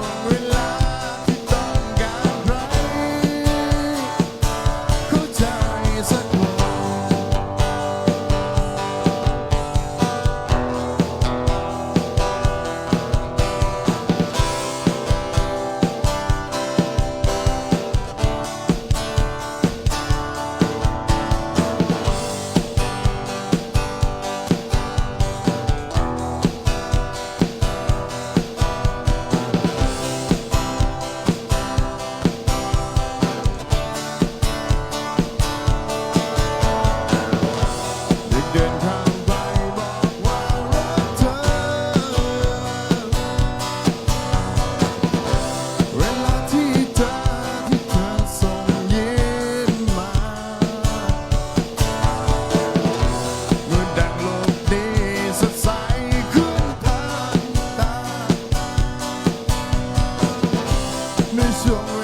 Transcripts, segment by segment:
relax. me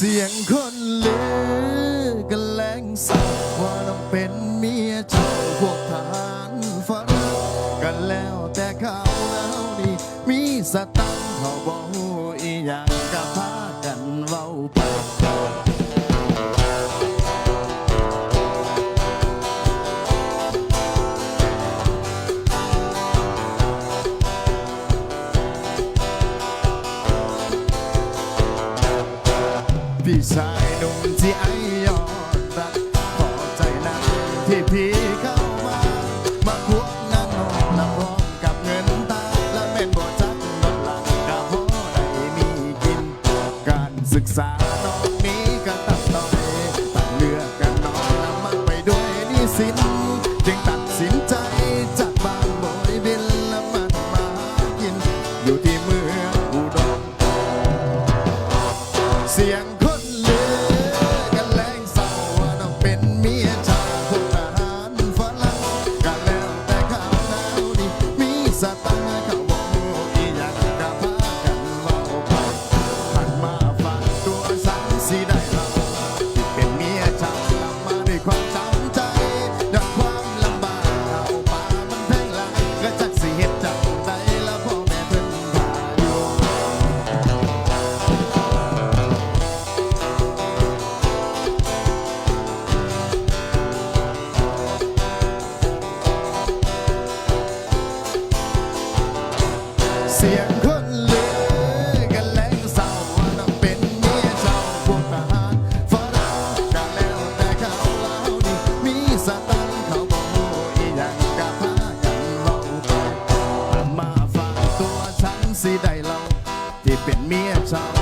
เสียงคนลือกันแหลงสักว่าน้องเป็นเมียเจ้าพวกทหารฝรั่งกันแล้วแต่เขาแล้วนี่มีสตังค์เขาบอกอีหยังก็พากันเว้าปาก ชายหนุ่มที่ไอยอดรักพอใจนะที่พี่ สิได้เราที่เป็นเมียเจ้า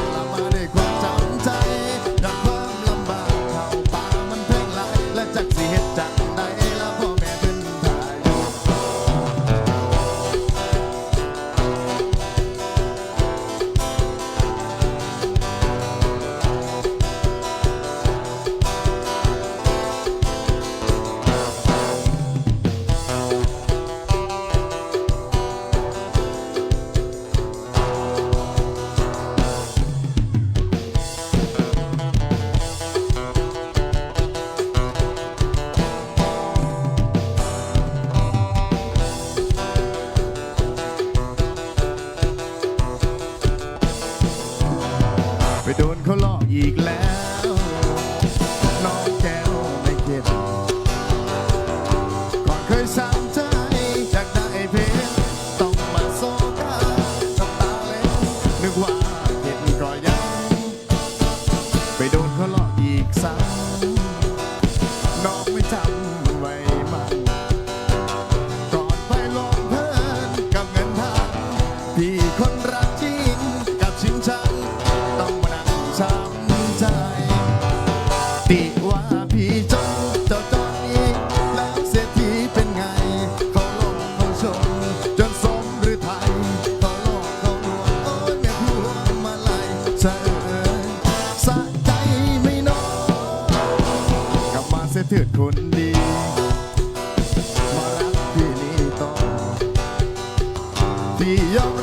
ช้ำใจติว่าพี่จนเจ้าจนนี้แล้วเสียทีเป็นไง เขาลองเขาชมจนสมหรือไทยเขาหลอกเขาลวงโอ้ยแม่พวงมาลัยเสอสะใจไม่น้อยกลับมาเสถียรคนดีมารักพี่นี้ต่อที่ยอม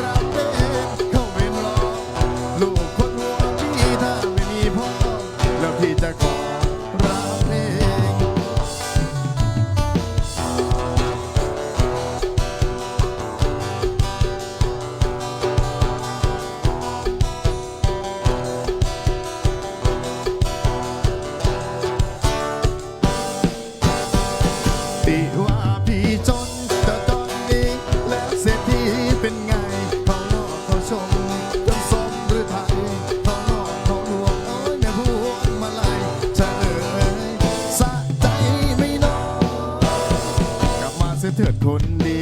เถิดคนดี